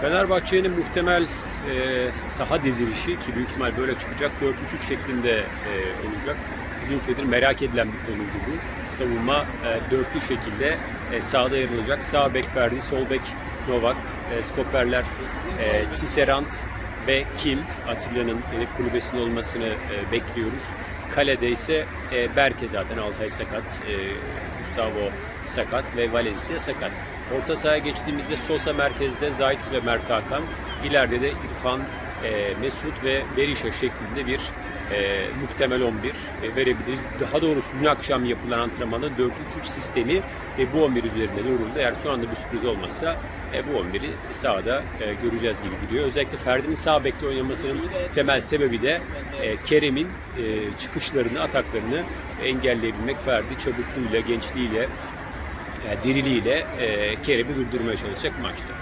Fenerbahçe'nin muhtemel e, saha dizilişi ki büyük ihtimal böyle çıkacak 4-3-3 şeklinde e, olacak. Uzun süredir merak edilen bir konuydu bu. Savunma e, dörtlü şekilde e, sağda yer alacak. Sağ bek Ferdi, sol bek Novak, e, stoperler e, Tisserand ve Kim. Atilla'nın yedek kulübesinde olmasını e, bekliyoruz. Kalede ise e, Berke zaten Altay sakat, e, Gustavo sakat ve Valencia sakat. Orta sahaya geçtiğimizde Sosa merkezde Zayt ve Mert Hakan. İleride de İrfan, e, Mesut ve Berisha şeklinde bir e, muhtemel 11 e, verebiliriz. Daha doğrusu dün akşam yapılan antrenmanda 4-3-3 sistemi e, bu 11 üzerinde duruldu. Eğer son anda bir sürpriz olmazsa e, bu 11'i sahada e, göreceğiz gibi gidiyor. Özellikle Ferdi'nin sağ bekte oynamasının temel sebebi de e, Kerem'in e, çıkışlarını, ataklarını engelleyebilmek. Ferdi çabukluğuyla, gençliğiyle, e, diriliğiyle e, Kerem'i durdurmaya çalışacak maçta.